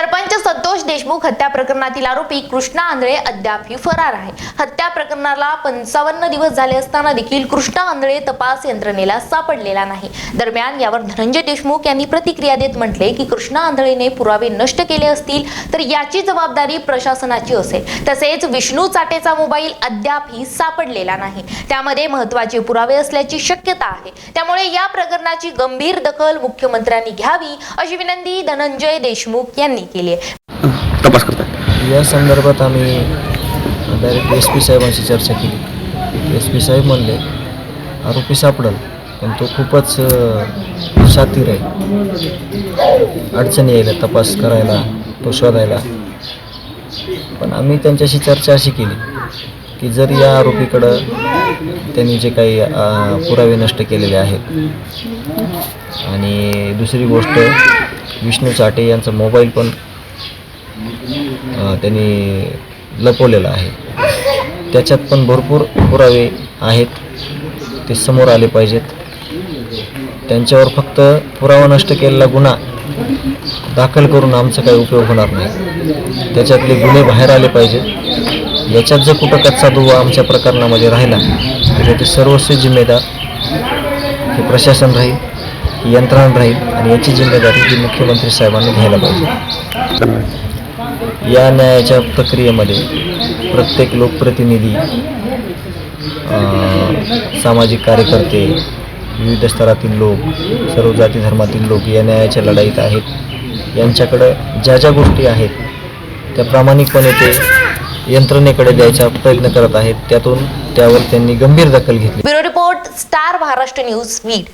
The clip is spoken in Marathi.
ઉત્તર सरपंच संतोष देशमुख हत्या प्रकरणातील आरोपी कृष्णा आंधळे अद्यापही फरार आहे. हत्या प्रकरणाला पंचावन्न दिवस झाले असताना देखील कृष्णा आंधळे तपास यंत्रणेला सापडलेला नाही. दरम्यान यावर धनंजय देशमुख यांनी प्रतिक्रिया देत म्हटले की कृष्णा आंधळेने पुरावे नष्ट केले असतील तर याची जबाबदारी प्रशासनाची असेल. तसेच विष्णू चाटेचा मोबाईल अद्यापही सापडलेला नाही. त्यामध्ये महत्त्वाचे पुरावे असल्याची शक्यता आहे. त्यामुळे या प्रकरणाची गंभीर दखल मुख्यमंत्र्यांनी घ्यावी अशी विनंती धनंजय देशमुख यांनी केली. आहे. तपास करतात या संदर्भात आम्ही डायरेक्ट एस पी साहेबांशी चर्चा केली. एस पी साहेब म्हणले आरोपी सापडल पण तो खूपच शातीर आहे. अडचणी यायला तपास करायला तो शोधायला. पण आम्ही त्यांच्याशी चर्चा अशी केली की जर या आरोपीकडं त्यांनी जे काही पुरावे नष्ट केलेले आहेत आणि दुसरी गोष्ट विष्णू चाटे यांचा मोबाईल पण त्यांनी लपवलेलं आहे. त्याच्यात पण भरपूर पुरावे आहेत. ते समोर आले पाहिजेत. त्यांच्यावर फक्त पुरावा नष्ट केलेला गुन्हा दाखल करून आमचा काही उपयोग होणार नाही. त्याच्यातले गुन्हे बाहेर आले पाहिजेत. याच्यात जर कुठं कच्चा दुवा आमच्या प्रकरणामध्ये राहिला तर त्याचे सर्वस्व जिम्मेदार हे प्रशासन राहील यंत्रणा राहील आणि याची जिम्मेदारी ही मुख्यमंत्री साहेबांनी घ्यायला पाहिजे. या न्यायाच्या प्रक्रियेमध्ये प्रत्येक लोकप्रतिनिधी सामाजिक कार्यकर्ते विविध स्तरातील लोक सर्व जाती धर्मातील लोक या न्यायाच्या लढाईत आहेत. यांच्याकडं ज्या ज्या गोष्टी आहेत त्या प्रामाणिकपणे ते यंत्रणेकडे द्यायचा प्रयत्न करत आहेत. त्यातून त्यावर त्यांनी गंभीर दखल घेतली. Bureau report star Maharashtra news weed